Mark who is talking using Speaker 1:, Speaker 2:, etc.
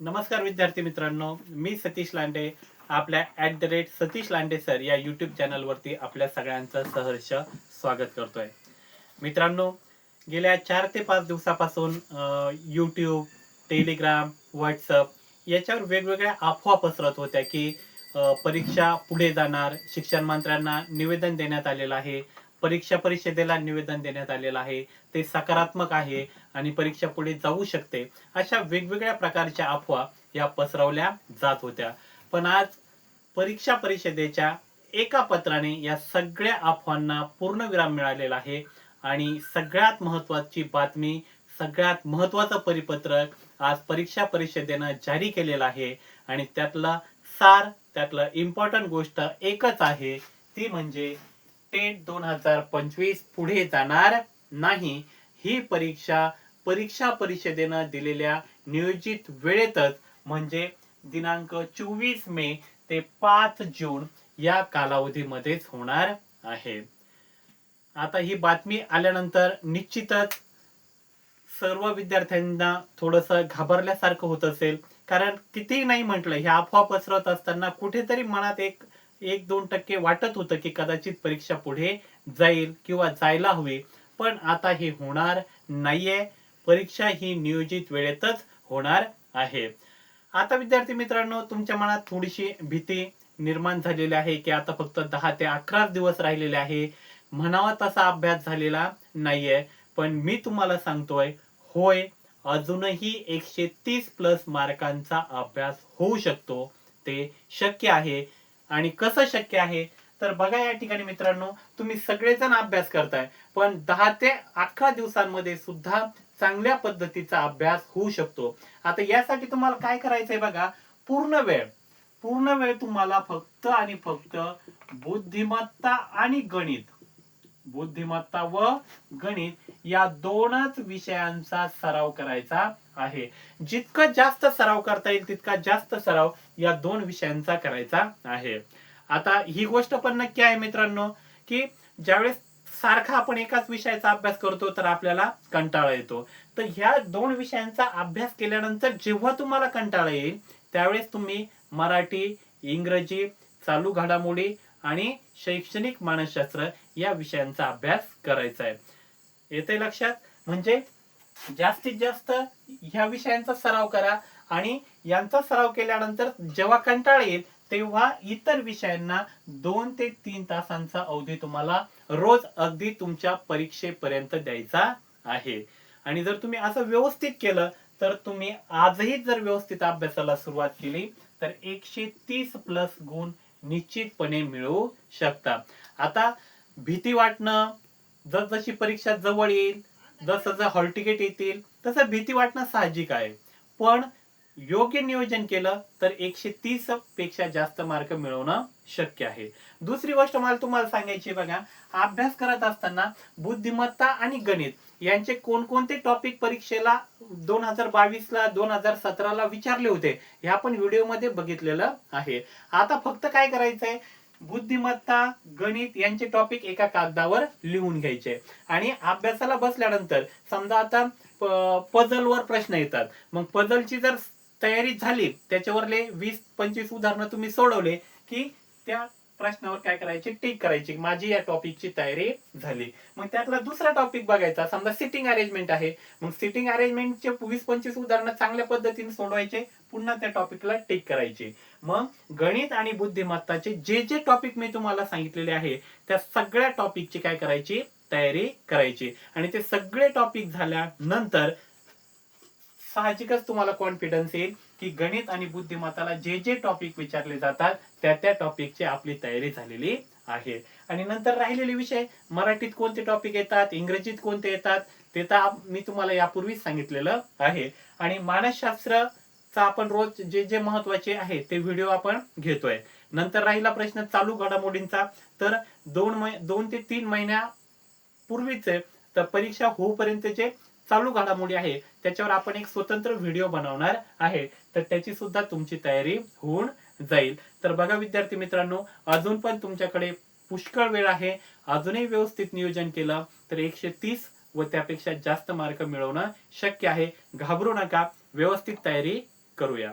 Speaker 1: नमस्कार विद्यार्थी मित्रांनो मी सतीश लांडे आपल्या at the rate Satish Lande sir या युट्यूब चॅनलवरती आपल्या सगळ्यांचं सहर्ष स्वागत करतोय. मित्रांनो गेल्या चार ते पाच दिवसापासून यूट्यूब टेलिग्राम व्हॉट्सअप याच्यावर वेगवेगळ्या अफवा पसरत होत्या की परीक्षा पुढे जाणार शिक्षण मंत्र्यांना निवेदन देण्यात आलेलं आहे परीक्षा परिषदेला निवेदन देण्यात आलेलं आहे ते सकारात्मक आहे आणि परीक्षा पुढे जाऊ शकते अशा वेगवेगळ्या प्रकारच्या अफवा या पसरवल्या जात होत्या. पण आज परीक्षा परिषदेच्या एका पत्राने या सगळ्या अफवांना पूर्णविराम मिळालेला आहे आणि सगळ्यात महत्वाची बातमी सगळ्यात महत्वाचं परिपत्रक आज परीक्षा परिषदेनं जारी केलेलं आहे आणि त्यातला सार त्यातलं इम्पॉर्टंट गोष्ट एकच आहे ती म्हणजे टेट दोन हजार पंचवीस पुढे जाणार नाही. ही परीक्षा परीक्षा परिषदेनं दिलेल्या नियोजित वेळेतच म्हणजे दिनांक चोवीस मे ते पाच जून या कालावधीमध्येच होणार आहे. आता ही बातमी आल्यानंतर निश्चितच सर्व विद्यार्थ्यांना थोडस घाबरल्यासारखं होत असेल. कारण कितीही नाही म्हटलं ह्या अफवा पसरत असताना कुठेतरी मनात एक एक दोन टक्के वाटत होतं की कदाचित परीक्षा पुढे जाईल किंवा जायला हवी. पण आता हे होणार नाहीये. परीक्षा ही नियोजित वेळेतच होणार आहे. आता विद्यार्थी मित्रांनो तुमच्या मनात थोडीशी भीती निर्माण झालेली आहे की आता फक्त दहा ते अकरा दिवस राहिलेले आहे. म्हणावा तसा अभ्यास झालेला नाहीये. पण मी तुम्हाला सांगतोय होय अजूनही एकशे तीस प्लस मार्कांचा अभ्यास होऊ शकतो. ते शक्य आहे. आणि कसं शक्य आहे? तर बघा या ठिकाणी मित्रांनो तुम्ही सगळेजण अभ्यास करताय. पण दहा ते अकरा दिवसांमध्ये सुद्धा चांगल्या पद्धतीचा अभ्यास होऊ शकतो. आता यासाठी तुम्हाला काय करायचंय बघा पूर्ण वेळ. पूर्ण वेळ तुम्हाला फक्त आणि फक्त बुद्धिमत्ता आणि गणित. बुद्धिमत्ता व गणित या दोनच विषयांचा सराव करायचा आहे. जितका जास्त सराव करता येईल तितका जास्त सराव या दोन विषयांचा करायचा आहे. आता ही गोष्ट पण नक्की आहे मित्रांनो की ज्यावेळेस सारखा आपण एकाच विषयाचा अभ्यास करतो तर आपल्याला कंटाळा येतो. तर ह्या दोन विषयांचा अभ्यास केल्यानंतर जेव्हा तुम्हाला कंटाळा येईल त्यावेळेस तुम्ही मराठी इंग्रजी चालू घडामोडी आणि शैक्षणिक मानसशास्त्र या विषयांचा अभ्यास करायचा आहे. येते लक्षात? म्हणजे जास्तीत जास्त ह्या विषयांचा सराव करा आणि यांचा सराव केल्यानंतर जेव्हा कंटाळा येईल तेव्हा इतर विषयांना दोन ते तीन तासांचा अवधी तुम्हाला रोज अगदी तुमच्या परीक्षेपर्यंत द्यायचा आहे. आणि जर तुम्ही असं व्यवस्थित केलं तर तुम्ही आजही जर व्यवस्थित अभ्यासाला सुरुवात केली तर एकशे तीस प्लस गुण निश्चितपणे मिळवू शकता. आता भीती वाटणं जसजशी परीक्षा जवळ येईल जसं जसं हॉल तिकीट येतील तसं भीती वाटणं साहजिक आहे. पण योग्य नियोजन केलं तर एकशे तीसपेक्षा जास्त मार्क मिळवणं शक्य आहे. दुसरी गोष्ट मला तुम्हाला सांगायची बघा अभ्यास करत असताना बुद्धिमत्ता आणि गणित यांचे कोणकोणते टॉपिक परीक्षेला दोन हजार बावीस ला दोन हजार सतराला विचारले होते हे आपण व्हिडिओमध्ये बघितलेलं आहे. आता फक्त काय करायचंय? बुद्धिमत्ता गणित यांचे टॉपिक एका कागदावर लिहून घ्यायचे. आणि अभ्यासाला बसल्यानंतर समजा आता पझल वर प्रश्न येतात. मग पजलची जर तयारी झाली. त्याच्यावरले वीस पंचवीस उदाहरणं तुम्ही सोडवले की त्या प्रश्नावर काय करायचे? टिक करायची. माझी या टॉपिकची तयारी झाली. मग त्यातला दुसरा टॉपिक बघायचा. समजा सिटिंग अरेंजमेंट आहे. मग सिटिंग अरेंजमेंटचे वीस पंचवीस उदाहरणं चांगल्या पद्धतीने सोडवायचे. पुन्हा त्या टॉपिकला टिक करायचे. मग गणित आणि बुद्धिमत्ताचे जे जे टॉपिक मी तुम्हाला सांगितलेले आहे त्या सगळ्या टॉपिकची काय करायची? तयारी करायची. आणि ते सगळे टॉपिक झाल्यानंतर साहजिकच तुम्हाला कॉन्फिडन्स येईल की गणित आणि बुद्धिमत्ताला जे जे टॉपिक विचारले जातात त्या त्या टॉपिकची आपली तयारी झालेली आहे. आणि नंतर राहिलेले विषय मराठीत कोणते टॉपिक येतात इंग्रजीत कोणते येतात ते तर मी तुम्हाला यापूर्वीच सांगितलेलं आहे. आणि मानसशास्त्रचा आपण रोज जे जे महत्त्वाचे आहे ते व्हिडिओ आपण घेतोय. नंतर राहिला प्रश्न चालू घडामोडींचा. तर दोन दोन ते तीन महिन्या पूर्वीचे तर परीक्षा होऊपर्यंतचे चालू घडामोडी आहे. त्याच्यावर आपण एक स्वतंत्र व्हिडिओ बनवणार आहे. तर त्याची सुद्धा तुमची तयारी होऊन जाईल. तर बघा विद्यार्थी मित्रांनो अजून पण तुमच्याकडे पुष्कळ वेळ आहे. अजूनही व्यवस्थित नियोजन केलं तर एकशे तीस व त्यापेक्षा जास्त मार्क मिळवणं शक्य आहे. घाबरू नका. व्यवस्थित तयारी करूया.